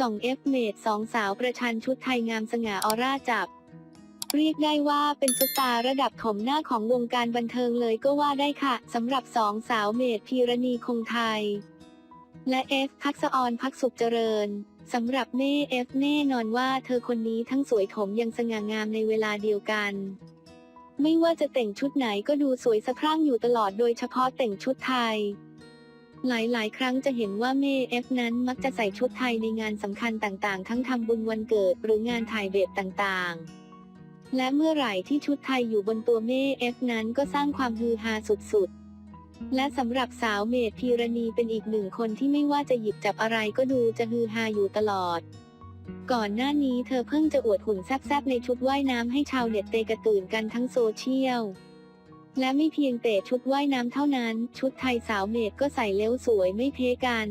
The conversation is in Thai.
ส่องเอฟเมดสองสาวประชันชุดไทยงามสง่าออร่าจับ เรียกได้ว่าเป็นซุปตาระดับถมหน้าของวงการบันเทิงเลยก็ว่าได้ค่ะสำหรับสองสาวเมดพีรณีคงไทย และเอฟพักษออนพักสุขเจริญสำหรับเม่เอฟแน่นอนว่าเธอคนนี้ทั้งสวยถมยังสง่างามในเวลาเดียวกัน ไม่ว่าจะแต่งชุดไหนก็ดูสวยสะพรั่งอยู่ตลอดโดยเฉพาะแต่งชุดไทย หลายๆ ครั้งจะเห็นว่าเมเอฟนั้นมักจะใส่ชุดไทยในงานสำคัญต่างๆ ทั้งทำบุญวันเกิดหรืองานถ่ายแบบต่างๆ และเมื่อไหร่ที่ชุดไทยอยู่บนตัวเมเอฟนั้นก็สร้างความฮือฮาสุดๆ และสำหรับสาวเมดพีรณีเป็นอีกหนึ่งคนที่ไม่ว่าจะหยิบจับอะไรก็ดูจะฮือฮาอยู่ตลอด ก่อนหน้านี้เธอเพิ่งจะอวดหุ่นแซ่บๆในชุดว่ายน้ำให้ชาวเน็ตเตะกระตื่นกันทั้งโซเชียล และไม่เพียงแต่ชุดว่ายน้ำเท่านั้น ชุดไทยสาวเมดก็ใส่เล้วสวยไม่เพ้กัน